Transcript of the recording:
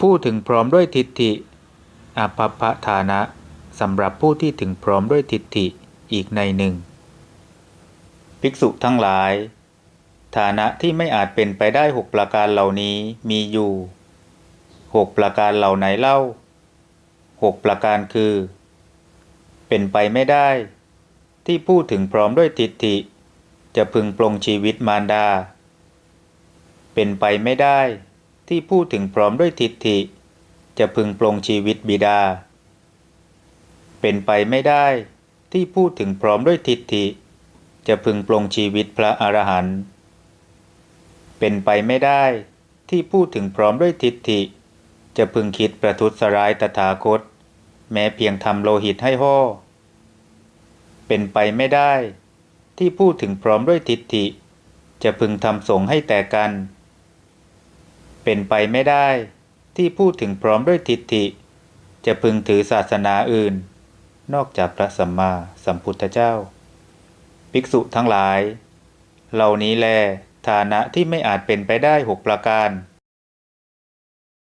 ผู้ถึงพร้อมด้วยทิฏฐิอภพะฐานะสำหรับผู้ที่ถึงพร้อมด้วยทิฏฐิอีกในหนึ่ง ภิกษุทั้งหลาย ฐานะที่ไม่อาจเป็นไปได้หกประการเหล่านี้มีอยู่หกประการเหล่าไหนเล่าหกประการคือ เป็นไปไม่ได้ ที่ผู้ถึงพร้อมด้วยทิฏฐิ จะพึงปลงชีวิตมารดา เป็นไปไม่ได้ ที่ผู้ถึงพร้อมด้วยทิฏฐิ จะพึงปลงชีวิตบิดา เป็นไปไม่ได้ที่ผู้ถึงพร้อมด้วยทิฏฐิ จะพึงปลงชีวิตพระอรหันต์เป็นไปไม่ได้ที่ผู้ถึงพร้อมด้วยทิฏฐิ จะพึงคิดประทุษร้ายตถาคต แม้เพียงทำโลหิตให้ห่อเป็นไปไม่ได้ ที่ผู้ถึงพร้อมด้วยทิฏฐิ จะพึงทำสงให้แตกกัน เป็นไปไม่ได้ที่พูดถึงพร้อมด้วยทิฏฐิ จะพึงถือศาสนาอื่น นอกจากพระสัมมาสัมพุทธเจ้า ภิกษุทั้งหลาย เหล่านี้แลฐานะที่ไม่อาจเป็นไปได้หกประการ